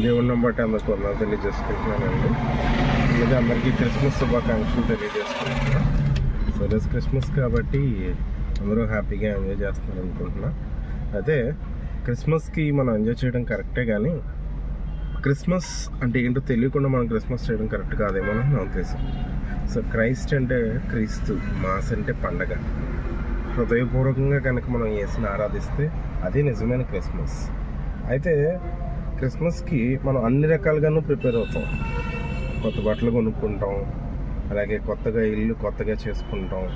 దేవుడిని బట్టి అందరికి వందలు తెలియజేసుకుంటున్నానండి. ఇది అందరికీ క్రిస్మస్ శుభాకాంక్షలు తెలియజేసుకుంటున్నాను సో రోజు క్రిస్మస్ కాబట్టి అందరూ హ్యాపీగా ఎంజాయ్ చేస్తున్నారు అనుకుంటున్నా. అయితే క్రిస్మస్కి మనం ఎంజాయ్ చేయడం కరెక్టే కానీ క్రిస్మస్ అంటే ఏంటో తెలియకుండా మనం క్రిస్మస్ చేయడం కరెక్ట్ కాదేమో అని నా ఉద్దేశం సో క్రైస్ట్ అంటే క్రీస్తు మాస్ అంటే పండగ. హృదయపూర్వకంగా కనుక మనం వేసిన ఆరాధిస్తే అదే నిజమైన క్రిస్మస్. అయితే క్రిస్మస్కి మనం అన్ని రకాలుగాను ప్రిపేర్ అవుతాం. కొత్త బట్టలు కొనుక్కుంటాం. అలాగే కొత్తగా ఇల్లు కొత్తగా చేసుకుంటాం.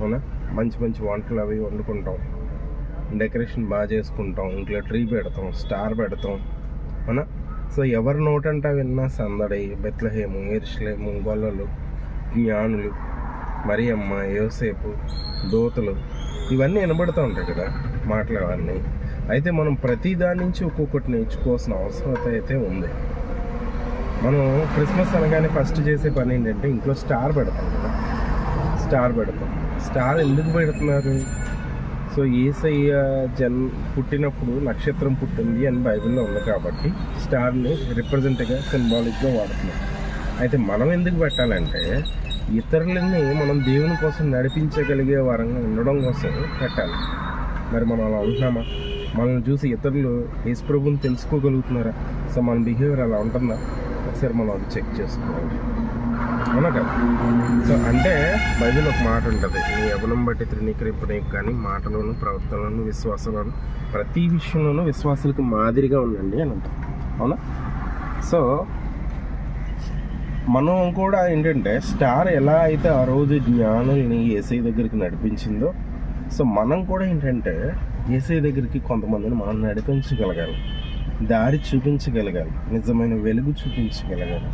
అవునా? మంచి మంచి వంటలు అవి వండుకుంటాం. డెకరేషన్ బాగా చేసుకుంటాం. ఇంట్లో ట్రీ పెడతాం స్టార్ పెడతాం. అవునా? సో ఎవరి నోటంట విన్నా సందడి బెత్లహేము ఇర్షలేము గొల్లలు జ్ఞానులు మరియమ్మ యోసేపు దోతలు ఇవన్నీ వినబడుతూ ఉంటాయి కదా మాటలు అవన్నీ. అయితే మనం ప్రతి దాని నుంచి ఒక్కొక్కటి నేర్చుకోవాల్సిన అవసరత అయితే ఉంది. మనం క్రిస్మస్ అనగానే ఫస్ట్ చేసే పని ఏంటంటే ఇంట్లో స్టార్ పెడతాం కదా. స్టార్ పెడతాం. స్టార్ ఎందుకు పెడుతున్నారు? సో ఏసయ్య జన్ పుట్టినప్పుడు నక్షత్రం పుట్టింది అని బైబిల్లో ఉంది కాబట్టి స్టార్ని రిప్రజెంట్గా సింబాలిక్గా వాడుతున్నాం. అయితే మనం ఎందుకు పెట్టాలంటే ఇతరులని మనం దేవుని కోసం నడిపించగలిగే వరంగా ఉండడం కోసం పెట్టాలి. మరి మనం అలా ఉంటున్నామా? మనల్ని చూసి ఇతరులు యేసుప్రభుని తెలుసుకోగలుగుతున్నారా? సో మన బిహేవియర్ అలా ఉంటుందా? ఒకసారి మనం అది చెక్ చేసుకోవాలి. అవునా కదా? సో అంటే బైబిల్ ఒక మాట ఉంటుంది. నీ యవనం బట్టి త్రినీకరింపనే కానీ మాటలోను ప్రవర్తనలోను విశ్వాసంలోను ప్రతి విషయంలోనూ విశ్వాసులకు మాదిరిగా ఉండండి అని అంటాం అవునా? సో మనం కూడా ఏంటంటే స్టార్ ఎలా అయితే ఆ రోజు జ్ఞానుల్ని ఏసై దగ్గరికి నడిపించిందో సో మనం కూడా ఏంటంటే ఏసై దగ్గరికి కొంతమందిని మనం నడిపించగలగాలి. దారి చూపించగలగాలి. నిజమైన వెలుగు చూపించగలగాలి.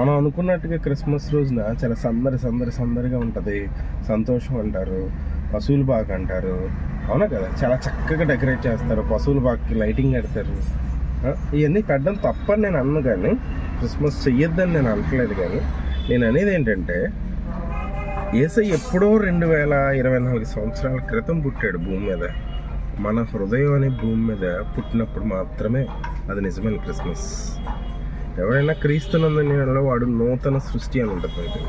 మనం అనుకున్నట్టుగా క్రిస్మస్ రోజున చాలా సందడి సందడి సందడిగా ఉంటుంది. సంతోషం అంటారు. పశువుల బాగ్ అంటారు. అవునా కదా? చాలా చక్కగా డెకరేట్ చేస్తారు. పశువుల బాగ్కి లైటింగ్ పెడతారు ఇవన్నీ పెట్టడం తప్పని నేను అన్ను కానీ క్రిస్మస్ చెయ్యొద్దని నేను అనట్లేదు కానీ నేను అనేది ఏంటంటే ఏసై ఎప్పుడో రెండు వేల ఇరవై నాలుగు సంవత్సరాల క్రితం పుట్టాడు భూమి మీద. మన హృదయం అనే భూమి మీద పుట్టినప్పుడు మాత్రమే అది నిజమైన క్రిస్మస్. ఎవరైనా క్రీస్తునందులో వాడు నూతన సృష్టి అని ఉంటుంది బైబిల్.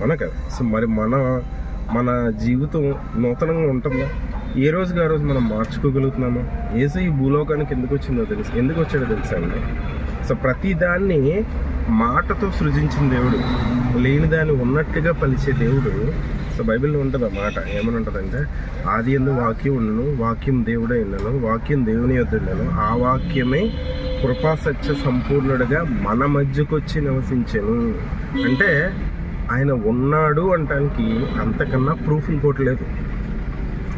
అవునా కదా? సో మరి మన మన జీవితం నూతనంగా ఉంటుందా? ఏ రోజుకి ఆ రోజు మనం మార్చుకోగలుగుతున్నామా? ఏసు ఈ భూలోకానికి ఎందుకు వచ్చిందో తెలుసు? ఎందుకు వచ్చాడో తెలుసా అండి? సో ప్రతి దాన్ని మాటతో సృజించిన దేవుడు లేని దాన్ని ఉన్నట్టుగా పలిచే దేవుడు సో బైబిల్లో ఉంటుంది ఆ మాట? ఏమని ఉంటుందంటే ఆది ఎందు వాక్యం ఉండను వాక్యం దేవుడే ఉండను వాక్యం దేవుని యొద్ ఉండను ఆ వాక్యమే కృపా సత్య సంపూర్ణుడిగా మన మధ్యకు వచ్చి నివసించను. అంటే ఆయన ఉన్నాడు అంటానికి అంతకన్నా ప్రూఫ్ ఇంకోటి లేదు.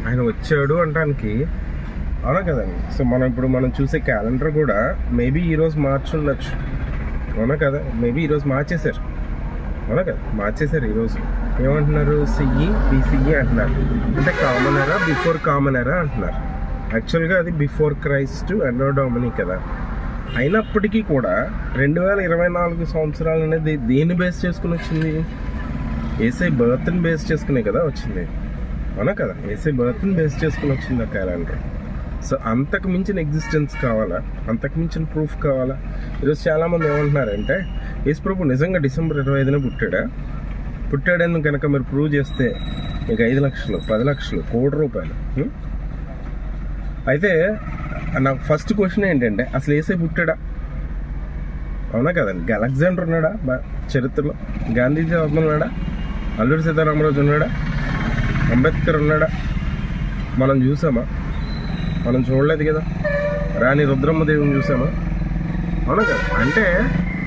ఆయన వచ్చాడు అంటానికి అవునా కదండి? సో మనం ఇప్పుడు మనం చూసే క్యాలెండర్ కూడా మేబీ ఈరోజు మార్చి ఉండొచ్చు. అవునా కదా? మేబీ ఈరోజు మార్చేశారు. అవునా కదా? మార్చేశారు ఈరోజు ఏమంటున్నారు? సిఈ బీసీఈ అంటున్నారు. అంటే కామన్ ఎరా బిఫోర్ కామన్ ఎరా అంటున్నారు. యాక్చువల్గా అది బిఫోర్ క్రైస్ట్ ఎన్నో కదా. అయినప్పటికీ కూడా రెండు వేల ఇరవై నాలుగు సంవత్సరాలు అనేది దేన్ని బేస్ చేసుకుని వచ్చింది? ఏసై బర్త్ని బేస్ చేసుకునే కదా వచ్చింది. అవునా కదా? ఏసై బర్త్ని బేస్ చేసుకుని వచ్చింది ఆ క్యాలెండర్ సో అంతకు మించిన ఎగ్జిస్టెన్స్ కావాలా? అంతకు మించిన ప్రూఫ్ కావాలా? ఈరోజు చాలామంది ఏమంటున్నారంటే యేసు ప్రభు నిజంగా డిసెంబర్ ఇరవై ఐదున పుట్టాడా? పుట్టాడని కనుక మీరు ప్రూవ్ చేస్తే మీకు ఐదు లక్షలు పది లక్షలు కోటి రూపాయలు? అయితే నాకు ఫస్ట్ క్వశ్చన్ ఏంటంటే అసలు ఏసే పుట్టాడా? అవునా కదండి అలెగ్జాండర్ ఉన్నాడా? చరిత్రలో? గాంధీజీ ఉన్నాడా అల్లూరి సీతారామరాజు ఉన్నాడా? అంబేద్కర్ ఉన్నాడా? మనం చూసామా? మనం చూడలేదు కదా? రాణి రుద్రమ్మదేవిని చూసామా? అవునా కదా? అంటే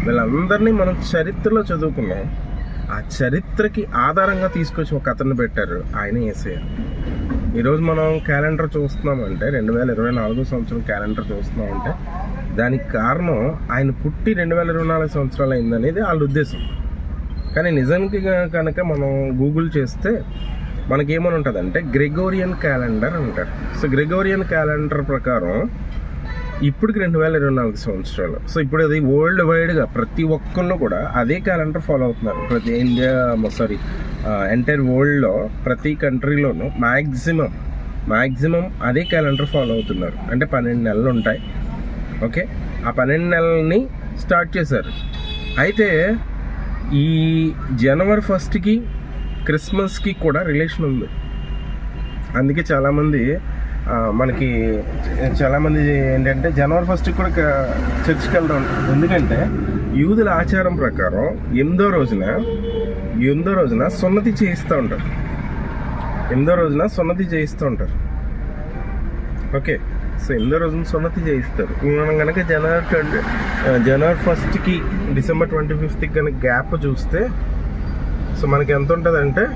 వీళ్ళందరినీ మనం చరిత్రలో చదువుకున్నాం. ఆ చరిత్రకి ఆధారంగా తీసుకొచ్చి ఒక కథను పెట్టారు ఆయన ఏసయ్య. ఈరోజు మనం క్యాలెండర్ చూస్తున్నామంటే రెండు వేల ఇరవై నాలుగో సంవత్సరం క్యాలెండర్ చూస్తున్నామంటే దానికి కారణం ఆయన పుట్టి రెండు వేల ఇరవై నాలుగు సంవత్సరాలు అయిందనేది వాళ్ళ ఉద్దేశం. కానీ నిజానికి కనుక మనం గూగుల్ చేస్తే మనకేమని ఉంటుందంటే గ్రెగోరియన్ క్యాలెండర్ అంటారు. సో గ్రెగోరియన్ క్యాలెండర్ ప్రకారం ఇప్పటికి రెండు వేల ఇరవై నాలుగు సంవత్సరాలు. సో ఇప్పుడు అది వరల్డ్ వైడ్గా ప్రతి ఒక్కళ్ళు కూడా అదే క్యాలెండర్ ఫాలో అవుతున్నారు. ప్రతి ఇండియా సారీ ఎంటైర్ వరల్డ్లో ప్రతి కంట్రీలోనూ మ్యాక్సిమం మ్యాక్సిమం అదే క్యాలెండర్ ఫాలో అవుతున్నారు. అంటే పన్నెండు నెలలు ఉంటాయి. ఓకే? ఆ పన్నెండు నెలల్ని స్టార్ట్ చేశారు. అయితే ఈ జనవరి ఫస్ట్కి క్రిస్మస్కి కూడా రిలేషన్ ఉంది. అందుకే చాలామంది మనకి చాలామంది ఏంటంటే జనవరి ఫస్ట్కి కూడా చర్చికి వెళ్ళడం ఎందుకంటే యూదుల ఆచారం ప్రకారం ఎనిమిదో రోజున ఎనిమిదో రోజున సున్నతి చేయిస్తూ ఉంటారు. ఎనిమిదో రోజున సున్నతి చేయిస్తూ ఉంటారు. ఓకే సో ఎనిమిదో రోజున సున్నతి చేయిస్తారు. మనం కనుక జనవరి ట్వంటీ జనవరి ఫస్ట్కి డిసెంబర్ ట్వంటీ ఫిఫ్త్కి కనుక గ్యాప్ చూస్తే సో మనకి ఎంత ఉంటుందంటే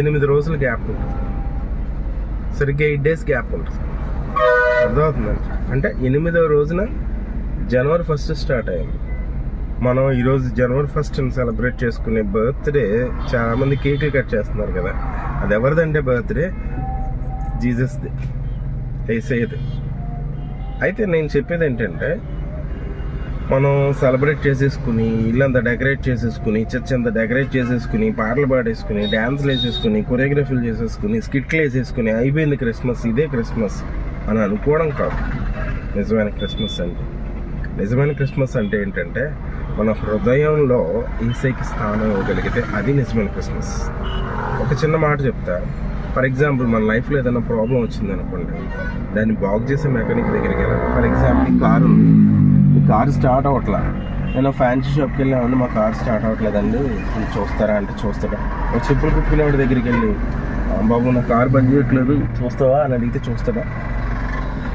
ఎనిమిది రోజుల గ్యాప్ ఉంటుంది. సరిగ్గా ఎయిట్ డేస్ గ్యాప్ ఉంటుంది అర్థమవుతుందండి అంటే ఎనిమిదవ రోజున జనవరి ఫస్ట్ స్టార్ట్ అయింది. మనం ఈరోజు జనవరి ఫస్ట్ సెలబ్రేట్ చేసుకునే బర్త్డే చాలామంది కేకులు కట్ చేస్తున్నారు కదా. అది ఎవరిదంటే బర్త్డే? జీసస్ది. ఏసేది. అయితే నేను చెప్పేది ఏంటంటే మనం సెలబ్రేట్ చేసేసుకుని ఇల్లంతా డెకరేట్ చేసేసుకుని చర్చ్ అంతా డెకరేట్ చేసేసుకుని పాటలు పాడేసుకుని డ్యాన్స్లు వేసేసుకుని కొరియోగ్రఫీలు చేసేసుకుని స్కిట్లు వేసేసుకుని అయిపోయింది క్రిస్మస్ ఇదే క్రిస్మస్ అని అనుకోవడం కాదు. నిజమైన క్రిస్మస్ అంటే. నిజమైన క్రిస్మస్ అంటే ఏంటంటే మన హృదయంలో ఈసైకి స్థానం ఇవ్వగలిగితే అది నిజమైన క్రిస్మస్. ఒక చిన్న మాట చెప్తా. ఫర్ ఎగ్జాంపుల్ మన లైఫ్లో ఏదైనా ప్రాబ్లం వచ్చింది అనుకోండి దాన్ని బాగు చేసే మెకానిక్ దగ్గరికి వెళ్ళాలి. ఫర్ ఎగ్జాంపుల్ కారు ఉంది. కారు స్టార్ట్ అవ్వట్లా. నేను ఫ్యాన్సీ షాప్కి వెళ్ళామండి మా కార్ స్టార్ట్ అవ్వట్లేదండి. చూస్తారా అంటే చూస్తారా ఒక చెప్పులు కుట్టుకునేవాడి దగ్గరికి వెళ్ళి బాబు నా కార్ బంద్ చేయట్లేదు చూస్తావా? అని అడిగితే చూస్తాడా.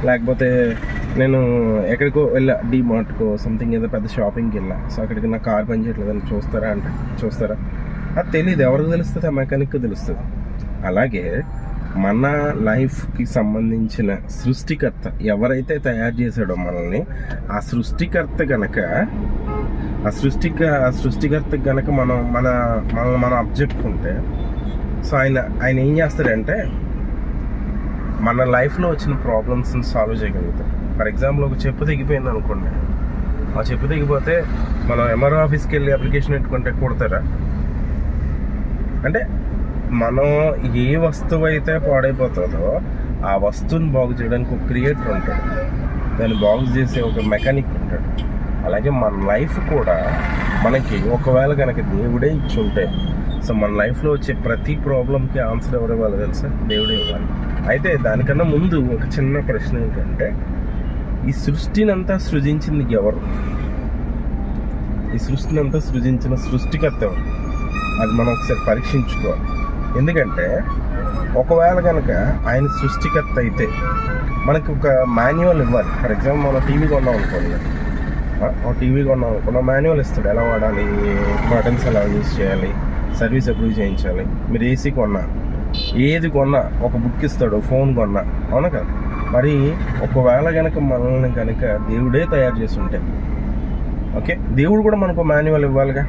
లేకపోతే నేను ఎక్కడికో వెళ్ళా మార్ట్కో సంథింగ్ ఏదో పెద్ద షాపింగ్కి వెళ్ళా. సో అక్కడికి నా కార్ పని చేయట్లేదని చూస్తారా అంటే చూస్తారా. అది తెలియదు ఎవరికి తెలుస్తుంది? ఆ మెకానిక్ తెలుస్తుంది. అలాగే మన లైఫ్కి సంబంధించిన సృష్టికర్త ఎవరైతే తయారు చేశాడో మనల్ని ఆ సృష్టికర్త గనక ఆ సృష్టిక ఆ సృష్టికర్త గనక మనం మన మనల్ని మనం అబ్జెక్టుకుంటే సో ఆయన ఆయన ఏం చేస్తాడంటే మన లైఫ్లో వచ్చిన ప్రాబ్లమ్స్ని సాల్వ్ చేయగలుగుతాం ఫర్ ఎగ్జాంపుల్ ఒక చెప్పు తెగిపోయింది అనుకోండి. ఆ చెప్పు తెగిపోతే మనం ఎంఆర్ఓ ఆఫీస్కి వెళ్ళి అప్లికేషన్ పెట్టుకుంటే కొడతారా? అంటే మనం ఏ వస్తువు అయితే పాడైపోతుందో ఆ వస్తువుని బాగు చేయడానికి ఒక క్రియేటర్ ఉంటాడు. దాన్ని బాగు చేసే ఒక మెకానిక్ ఉంటాడు. అలాగే మన లైఫ్ కూడా మనకి ఒకవేళ కనుక దేవుడే ఇచ్చి ఉంటే సో మన లైఫ్లో వచ్చే ప్రతి ప్రాబ్లంకి ఆన్సర్ ఎవరు ఇవ్వాలి తెలుసా? దేవుడే ఇవ్వాలి. అయితే దానికన్నా ముందు ఒక చిన్న ప్రశ్న ఏంటంటే ఈ సృష్టినంతా సృజించింది ఎవరు? ఈ సృష్టినంతా సృజించిన సృష్టికర్త ఎవరు? అది మనం ఒకసారి పరీక్షించుకోవాలి. ఎందుకంటే ఒకవేళ కనుక ఆయన సృష్టికర్త అయితే మనకి ఒక మాన్యువల్ ఇవ్వాలి. ఫర్ ఎగ్జాంపుల్ మనం టీవీ కొన్నాం అనుకోండి. ఆ, ఒక టీవీ కొన్నాం అనుకున్న మాన్యువల్ ఇస్తాడు. ఎలా వాడాలి? బటన్స్ ఎలా యూజ్ చేయాలి? సర్వీస్ అప్రూవ్ చేయించాలి? మీరు ఏసీ కొన్నా ఏది కొన్నా ఒక బుక్ ఇస్తాడు ఫోన్ కొన్నా అవునా కదా? మరి ఒకవేళ కనుక మనల్ని కనుక దేవుడే తయారు చేసి ఉంటే ఓకే? దేవుడు కూడా మనకు మాన్యువల్ ఇవ్వాలిగా.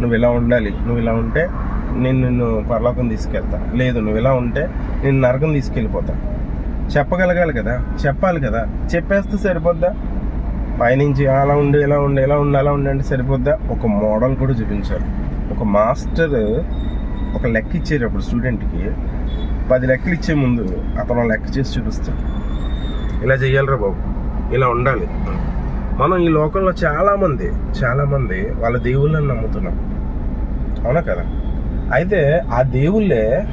నువ్వు ఇలా ఉండాలి నువ్వు ఇలా ఉంటే నేను నిన్ను పరలోకం తీసుకెళ్తా. లేదు నువ్వు ఇలా ఉంటే నేను నరకం తీసుకెళ్ళిపోతా. చెప్పగలగాలి కదా చెప్పాలి కదా. చెప్పేస్తే సరిపోద్దా? పైనుంచి అలా ఉండి ఇలా ఉండి ఇలా ఉండి అలా ఉండి అంటే సరిపోద్దా? ఒక మోడల్ కూడా చూపించాలి ఒక మాస్టర్ ఒక లెక్క ఇచ్చారు అప్పుడు స్టూడెంట్కి. పది లెక్కలు ఇచ్చే ముందు అతను లెక్క చేసి చూపిస్తాడు. ఇలా చేయాలిరా బాబు ఇలా ఉండాలి. మనం ఈ లోకంలో చాలామంది చాలామంది వాళ్ళ దేవుళ్ళని నమ్ముతున్నాం. అవునా కదా? అయితే ఆ దేవుళ్ళే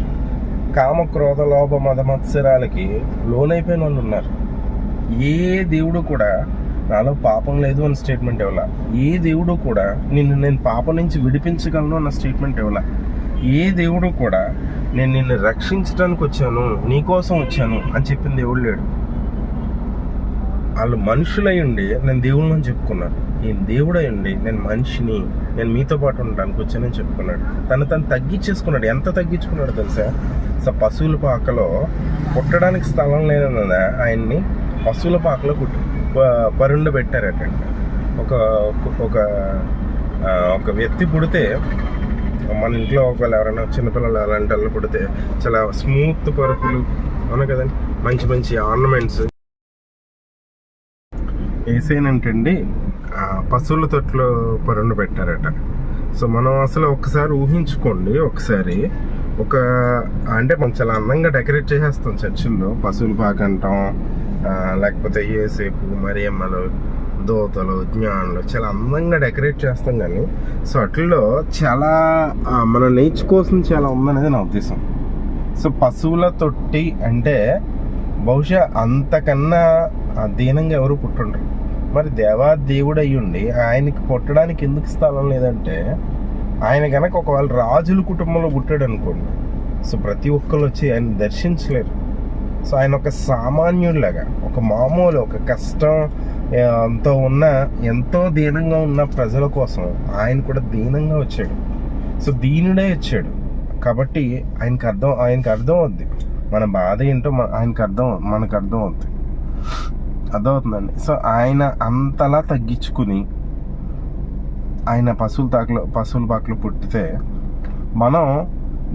కామ క్రోధ లోభ మద మత్సరాలకి లోనైపోయిన వాళ్ళు ఉన్నారు. ఏ దేవుడు కూడా నాలో పాపం లేదు అన్న స్టేట్మెంట్ ఇవ్వాల. ఏ దేవుడు కూడా నిన్ను నేను పాపం నుంచి విడిపించగలను అన్న స్టేట్మెంట్ ఇవ్వాల. ఏ దేవుడు కూడా నేను నిన్ను రక్షించడానికి వచ్చాను నీకోసం వచ్చాను అని చెప్పిన దేవుడు లేడు. వాళ్ళు మనుషులై ఉండి నేను దేవుళ్ళని చెప్పుకున్నాను. ఈయన దేవుడై ఉండి నేను మనిషిని నేను మీతో పాటు ఉండడానికి వచ్చానని చెప్పుకున్నాడు. తను తను తగ్గించేసుకున్నాడు. ఎంత తగ్గించుకున్నాడు తెలుసా? సో పశువుల పాకలో పుట్టడానికి స్థలం లేదన్నదా? ఆయన్ని పశువుల పాకలో పుట్టి పరుండు పరుండ పెట్టారట. ఒక ఒక ఒక వ్యక్తి పుడితే మన ఇంట్లో ఒకవేళ ఎవరైనా చిన్నపిల్లలు అలాంటి వాళ్ళు పుడితే చాలా స్మూత్ పరుపులు అవునా కదండి? మంచి మంచి ఆర్నమెంట్స్ ఏసేనంటండి పశువుల తొట్లో పరుండు పెట్టారట. సో మనం అసలు ఒకసారి ఊహించుకోండి ఒకసారి ఒక అంటే మనం చాలా అందంగా డెకరేట్ చేసేస్తాం చర్చిల్లో పశువులు పాకంటాం లేకపోతే ఏసేపు మరియమ్మలు దోతలు జ్ఞానులు చాలా అందంగా డెకరేట్ చేస్తాం కానీ సో అట్లలో చాలా మనం నేర్చుకోవాల్సింది చాలా ఉందనేది నా ఉద్దేశం. సో పశువుల తొట్టి అంటే బహుశా అంతకన్నా దీనంగా ఎవరు పుట్టుండరు? మరి దేవా దేవుడు అయ్యుండి ఆయనకి పుట్టడానికి ఎందుకు స్థలం లేదంటే ఆయన కనుక ఒకవేళ రాజుల కుటుంబంలో పుట్టాడు అనుకోండి సో ప్రతి ఒక్కరు వచ్చి ఆయన దర్శించలేరు. సో ఆయన ఒక సామాన్యుడిలాగా ఒక మామూలు ఒక కష్టం ఎంతో ఉన్న ఎంతో దీనంగా ఉన్న ప్రజల కోసం ఆయన కూడా దీనంగా వచ్చాడు. సో దీనుడే వచ్చాడు. కాబట్టి ఆయనకు అర్థం ఆయనకు అర్థం అవుద్ది మన బాధ ఏంటో మన- ఆయనకు అర్థం మనకు అర్థం అవుతుంది అర్థమవుతుందండి. సో ఆయన అంతలా తగ్గించుకుని ఆయన పశువుల తాకలో పశువుల పాకలో పుట్టితే మనం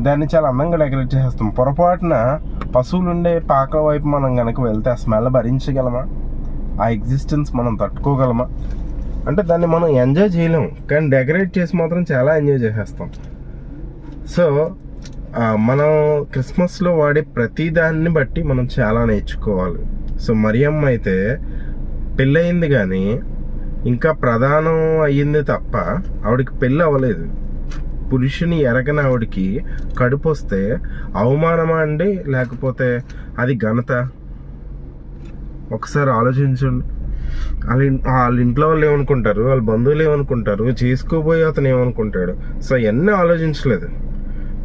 దాన్ని చాలా అందంగా డెకరేట్ చేసేస్తాం. పొరపాటున పశువులు ఉండే పాకల వైపు మనం కనుక వెళ్తే ఆ స్మెల్ భరించగలమా? ఆ ఎగ్జిస్టెన్స్ మనం తట్టుకోగలమా? అంటే దాన్ని మనం ఎంజాయ్ చేయలేము. కానీ డెకరేట్ చేసి మాత్రం చాలా ఎంజాయ్ చేసేస్తాం. సో మనం క్రిస్మస్లో వాడే ప్రతి దాన్ని బట్టి మనం చాలా నేర్చుకోవాలి. సో మరియమ్మ అయితే పెళ్ళయింది కానీ ఇంకా ప్రధానం అయ్యింది తప్ప ఆవిడకి పెళ్ళి అవ్వలేదు. పురుషుని ఎరగని ఆవిడకి కడుపు వస్తే అవమానమా అండి? లేకపోతే అది ఘనత? ఒకసారి ఆలోచించండి. వాళ్ళ వాళ్ళ ఇంట్లో వాళ్ళు ఏమనుకుంటారు? వాళ్ళ బంధువులు ఏమనుకుంటారు? చేసుకోబోయే అతను ఏమనుకుంటాడు? సో అవన్నీ ఆలోచించలేదు.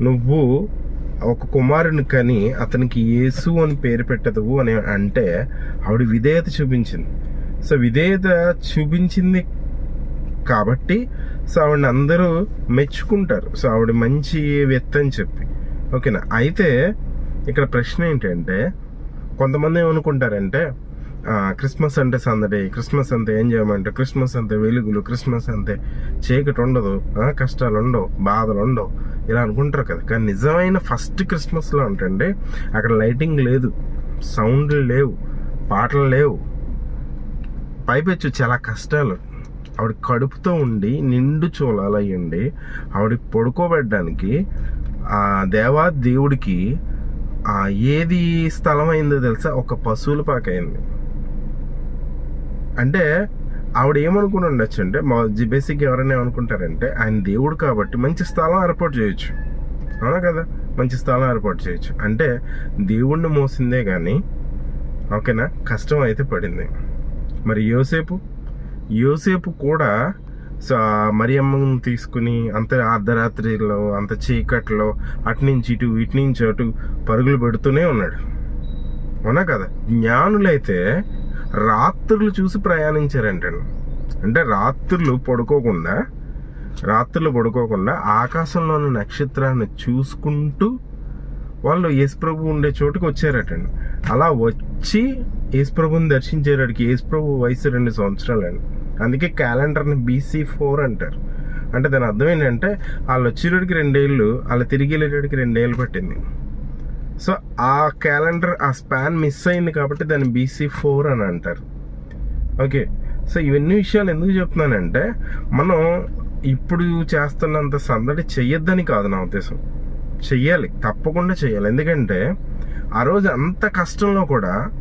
నువ్వు ఒక కుమారుని కని అతనికి యేసు అని పేరు పెట్టదు అని అంటే ఆవిడ విధేయత చూపించింది. సో విధేయత చూపించింది కాబట్టి సో ఆవిడని అందరూ మెచ్చుకుంటారు. సో ఆవిడ మంచి వ్యక్తి అని చెప్పి. ఓకేనా? అయితే ఇక్కడ ప్రశ్న ఏంటంటే కొంతమంది ఏమనుకుంటారంటే క్రిస్మస్ అంటే సందడి క్రిస్మస్ అంతే ఏం చేయమంటే క్రిస్మస్ అంతే వెలుగులు క్రిస్మస్ అంతే చీకటి ఉండదు కష్టాలు ఉండవు బాధలు ఉండవు ఇలా అనుకుంటారు కదా. కానీ నిజమైన ఫస్ట్ క్రిస్మస్లో ఉంటండి అక్కడ లైటింగ్ లేదు సౌండ్లు లేవు పాటలు లేవు. పైపెచ్చు చాలా కష్టాలు. ఆవిడ కడుపుతో ఉండి నిండు చూలాలు అయ్యండి ఆవిడ పడుకోబెట్టడానికి ఆ దేవా దేవుడికి ఏది స్థలం అయిందో తెలుసా? ఒక పశువుల పాక అయింది. అంటే ఆవిడ ఏమనుకుని ఉండొచ్చు అంటే మా బేసిక్గా ఎవరైనా ఏమనుకుంటారంటే ఆయన దేవుడు కాబట్టి మంచి స్థలం ఏర్పాటు చేయొచ్చు. అవునా కదా? మంచి స్థలం ఏర్పాటు చేయొచ్చు. అంటే దేవుణ్ణి మోసిందే కానీ ఓకేనా? కష్టం అయితే పడింది. మరి యోసేపు? యోసేపు కూడా సో ఆ మరియమ్మను తీసుకుని అంత అర్ధరాత్రిలో అంత చీకట్లో అటు నుంచి ఇటు ఇటు నుంచి అటు పరుగులు పెడుతూనే ఉన్నాడు. అవునా కదా? జ్ఞానులైతే రాత్రులు చూసి ప్రయాణించారంటండి. అంటే రాత్రులు పడుకోకుండా రాత్రులు పడుకోకుండా ఆకాశంలోని నక్షత్రాన్ని చూసుకుంటూ వాళ్ళు యేసుప్రభు ఉండే చోటుకి వచ్చారటండి. అలా వచ్చి యేసుప్రభుని దర్శించేటడికి యేసుప్రభు వయసు రెండు సంవత్సరాలండి. అందుకే క్యాలెండర్ని బీసీ ఫోర్ అంటారు. అంటే దాని అర్థం ఏంటంటే వాళ్ళు వచ్చేటడికి రెండేళ్ళు వాళ్ళు తిరిగి వెళ్ళేటడికి రెండేళ్ళు పట్టింది. సో ఆ క్యాలెండర్ ఆ స్పాన్ మిస్ అయింది కాబట్టి దాన్ని బీసీ ఫోర్ అని అంటారు. ఓకే సో ఇవన్నీ విషయాలు ఎందుకు చెప్తున్నానంటే మనం ఇప్పుడు చేస్తున్నంత సందడి చెయ్యొద్దని కాదు నా ఉద్దేశం. చెయ్యాలి తప్పకుండా చెయ్యాలి. ఎందుకంటే ఆ రోజు అంత కష్టంలో కూడా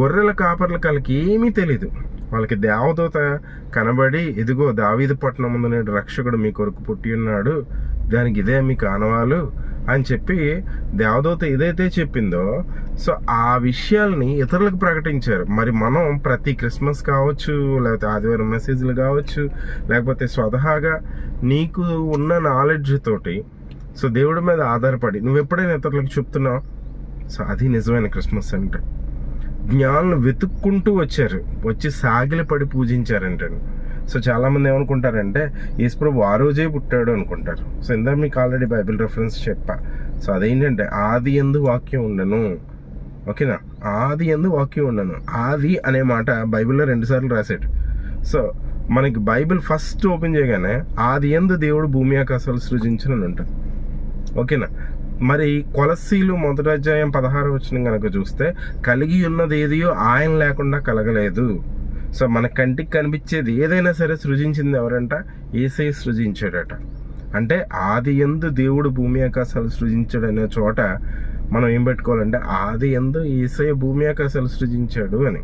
గొర్రెల కాపర్ల వాళ్ళకి ఏమీ తెలీదు. వాళ్ళకి దేవదూత కనబడి ఇదిగో దావీదు పట్టణం ముందు నేడు రక్షకుడు మీ కొరకు పుట్టి ఉన్నాడు. దానికి ఇదే మీ కానవాలు. అని చెప్పి దేవదూత ఏదైతే చెప్పిందో సో ఆ విషయాల్ని ఇతరులకు ప్రకటించారు. మరి మనం ప్రతి క్రిస్మస్ కావచ్చు లేకపోతే ఆదివారం మెసేజ్లు కావచ్చు లేకపోతే స్వతహాగా నీకు ఉన్న నాలెడ్జ్ తోటి సో దేవుడి మీద ఆధారపడి నువ్వు ఎప్పుడైనా ఇతరులకు చెప్తున్నావు? సో అది నిజమైన క్రిస్మస్ అంటే. జ్ఞానులు వెతుక్కుంటూ వచ్చారు. వచ్చి సాగిలపడి పడి సో చాలామంది ఏమనుకుంటారంటే యేసుప్రభు ఆ రోజే పుట్టాడు అనుకుంటారు. సో ఇందాక మీకు ఆల్రెడీ బైబిల్ రెఫరెన్స్ చెప్పా. సో అదేంటంటే ఆది ఎందు వాక్యం ఉండను. ఓకేనా? ఆది ఎందు వాక్యం ఉండను. ఆది అనే మాట బైబిల్లో రెండుసార్లు రాశాడు. సో మనకి బైబిల్ ఫస్ట్ ఓపెన్ చేయగానే ఆది ఎందు దేవుడు భూమి ఆకాశాలు సృజించనని ఉంటుంది. ఓకేనా? మరి కొలసీలు మొదటి అధ్యాయం పదహారు వచ్చిన కనుక చూస్తే కలిగి ఉన్నది ఏదియో ఆయన లేకుండా కలగలేదు. సో మన కంటికి కనిపించేది ఏదైనా సరే సృజించింది ఎవరంట? ఏసై సృజించాడట. అంటే ఆది ఎందు దేవుడు భూమి ఆకాశాలు సృజించాడు అనే చోట మనం ఏం పెట్టుకోవాలంటే ఆది ఎందు ఈసయ భూమి ఆకాశాలు సృజించాడు అని.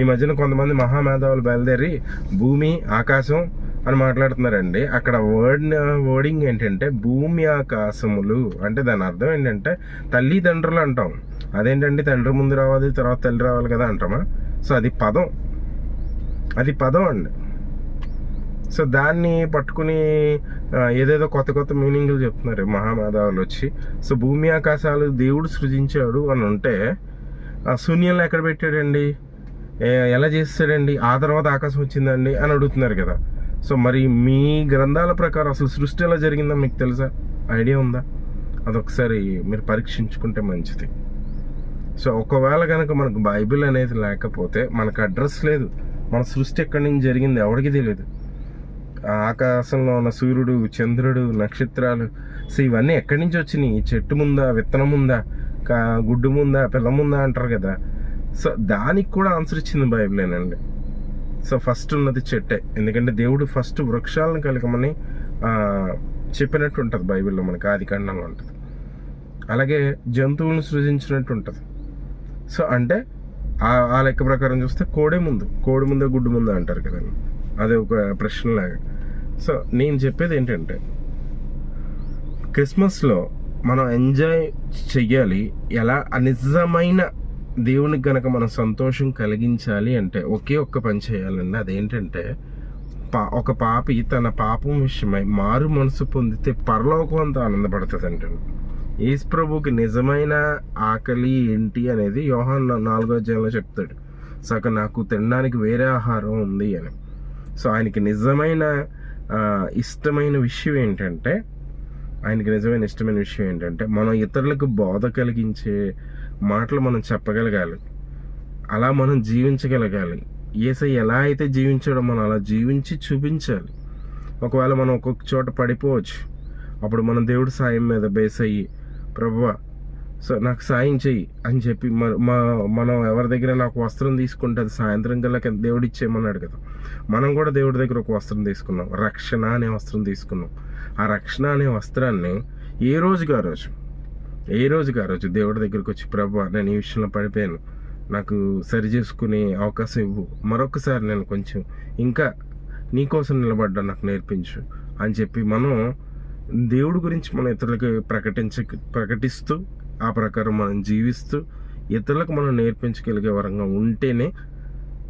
ఈ మధ్యన కొంతమంది మహామేధావులు బయలుదేరి భూమి ఆకాశం అని మాట్లాడుతున్నారండి. అక్కడ వర్డ్ వర్డింగ్ ఏంటంటే భూమి ఆకాశములు. అంటే దాని అర్థం ఏంటంటే తల్లిదండ్రులు అంటాం. అదేంటండి? తండ్రి ముందు రావాలి తర్వాత తల్లి రావాలి కదా అంటామా? సో అది పదం. అది పదం అండి. సో దాన్ని పట్టుకుని ఏదేదో కొత్త కొత్త మీనింగ్లు చెప్తున్నారు మహామేధావులు వచ్చి. సో భూమి ఆకాశాలు దేవుడు సృజించాడు అని ఉంటే ఆ శూన్యంలో ఎక్కడ పెట్టాడండి? ఎలా చేస్తాడండి? ఆ తర్వాత ఆకాశం వచ్చిందండి అని అడుగుతున్నారు కదా. సో మరి మీ గ్రంథాల ప్రకారం అసలు సృష్టి ఎలా జరిగిందో మీకు తెలుసా? ఐడియా ఉందా? అదొకసారి మీరు పరీక్షించుకుంటే మంచిది. సో ఒకవేళ కనుక మనకు బైబిల్ అనేది లేకపోతే మనకు అడ్రస్ లేదు. మన సృష్టి ఎక్కడి నుంచి జరిగింది ఎవరికి తెలియదు ఆకాశంలో ఉన్న సూర్యుడు చంద్రుడు నక్షత్రాలు సో ఇవన్నీ ఎక్కడి నుంచి వచ్చినాయి? చెట్టు ముందా విత్తనం ఉందా కా గుడ్డు ముందా పిల్ల ముందా అంటారు కదా. సో దానికి కూడా ఆన్సర్ ఇచ్చింది బైబిలేనండి సో ఫస్ట్ ఉన్నది చెట్టే. ఎందుకంటే దేవుడు ఫస్ట్ వృక్షాలను కలగమని చెప్పినట్టు ఉంటుంది బైబిల్లో మనకి. ఆది కాండంలో ఉంటుంది. అలాగే జంతువులను సృజించినట్టు ఉంటుంది. సో అంటే ఆ ఆ లెక్క ప్రకారం చూస్తే కోడే ముందు. కోడి ముందే గుడ్డు ముందు అంటారు కదండి అదే ఒక ప్రశ్నలాగా సో నేను చెప్పేది ఏంటంటే క్రిస్మస్లో మనం ఎంజాయ్ చెయ్యాలి. ఎలా? నిజమైన దేవునికి కనుక మనం సంతోషం కలిగించాలి అంటే ఒకే ఒక్క పని చేయాలండి. అదేంటంటే పా ఒక పాపి తన పాపం విషయమై మారు మనసు పొందితే పరలోకం అంత ఆనందపడుతుంది అంటండి ప్రభుకి నిజమైన ఆకలి ఏంటి అనేది యోహాన్ నాలుగో అధ్యాయంలో చెప్తాడు. సక నాకు తినడానికి వేరే ఆహారం ఉంది అని. సో ఆయనకి నిజమైన ఇష్టమైన విషయం ఏంటంటే ఆయనకి నిజమైన ఇష్టమైన విషయం ఏంటంటే మనం ఇతరులకు బోధ కలిగించే మాటలు మనం చెప్పగలగాలి. అలా మనం జీవించగలగాలి. ఏసై ఎలా అయితే జీవించాడో మనం అలా జీవించి చూపించాలి. ఒకవేళ మనం ఒక్కొక్క చోట పడిపోవచ్చు. అప్పుడు మనం దేవుడి సాయం మీద బేస్ అయ్యి ప్రభువా సో నాకు సాయం చెయ్యి అని చెప్పి మా- మనం ఎవరి దగ్గర నాకు వస్త్రం తీసుకుంటే అది సాయంత్రం కల్లా దేవుడు ఇచ్చేయమన్నాడు కదా. మనం కూడా దేవుడి దగ్గర ఒక వస్త్రం తీసుకున్నాం. రక్షణ అనే వస్త్రం తీసుకున్నాం. ఆ రక్షణ అనే వస్త్రాన్ని ఏ రోజుకి ఆ రోజు? ఏ రోజుకి ఆ రోజు దేవుడి దగ్గరికి వచ్చి ప్రభు నేను ఈ విషయంలో పడిపోయాను. నాకు సరి చేసుకునే అవకాశం ఇవ్వు. మరొకసారి నేను కొంచెం ఇంకా నీకోసం నిలబడ్డా నాకు నేర్పించు అని చెప్పి మనం దేవుడి గురించి మన ఇతరులకు ప్రకటించ ప్రకటిస్తూ ఆ ప్రకారం మనం జీవిస్తూ ఇతరులకు మనం నేర్పించగలిగే వరంగా ఉంటేనే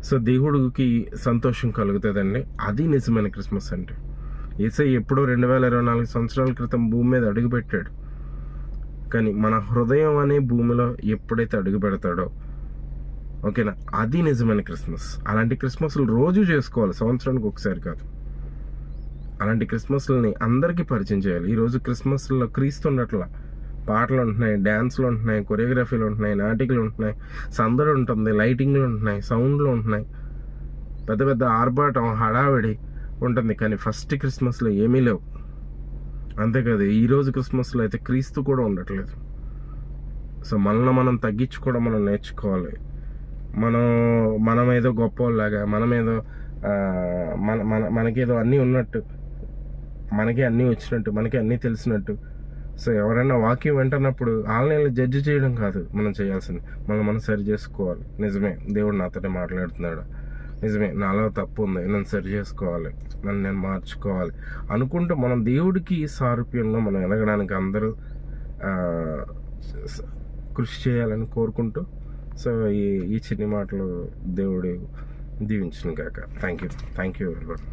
సో దేవుడికి సంతోషం కలుగుతుందండి. అది నిజమైన క్రిస్మస్ అంటే ఏసై ఎప్పుడో రెండు వేల ఇరవై నాలుగు సంవత్సరాల క్రితం భూమి మీద అడుగుపెట్టాడు కానీ మన హృదయం అనే భూమిలో ఎప్పుడైతే అడుగు పెడతాడో ఓకేనా? అది నిజమైన క్రిస్మస్. అలాంటి క్రిస్మస్లు రోజు చేసుకోవాలి. సంవత్సరానికి ఒకసారి కాదు. అలాంటి క్రిస్మస్లని అందరికీ పరిచయం చేయాలి. ఈరోజు క్రిస్మస్లో క్రీస్తు ఉండట్లా పాటలు ఉంటున్నాయి డ్యాన్స్లు ఉంటున్నాయి కొరియోగ్రఫీలు ఉంటున్నాయి నాటికలు ఉంటున్నాయి సందడి ఉంటుంది లైటింగ్లు ఉంటున్నాయి సౌండ్లు ఉంటున్నాయి. పెద్ద పెద్ద ఆర్భాటం హడావిడి ఉంటుంది కానీ ఫస్ట్ క్రిస్మస్లో ఏమీ లేవు. అంతేకాదు ఈరోజు క్రిస్మస్లో అయితే క్రీస్తు కూడా ఉండట్లేదు. సో మనల్ని మనం తగ్గించుకోవడం మనం నేర్చుకోవాలి. మనం మనం ఏదో గొప్పలాగా మనం ఏదో మన మన మనకేదో అన్నీ ఉన్నట్టు మనకి అన్నీ వచ్చినట్టు మనకి అన్నీ తెలిసినట్టు. సో ఎవరైనా వాక్యం వింటున్నప్పుడు వాళ్ళని జడ్జి చేయడం కాదు మనం చేయాల్సింది. మనం మనం సరి చేసుకోవాలి. నిజమే దేవుడు నాతోనే మాట్లాడుతున్నాడు. నిజమే నాలో తప్పు ఉంది నన్ను సరి చేసుకోవాలి నన్ను నేను మార్చుకోవాలి అనుకుంటూ మనం దేవుడికి సారూప్యంలో మనం ఎదగడానికి అందరూ కృషి చేయాలని కోరుకుంటూ సో ఈ ఈ చిన్ని మాటలు దేవుడు దీవించిన కాక థ్యాంక్ యూ థ్యాంక్ యూ ఎవరి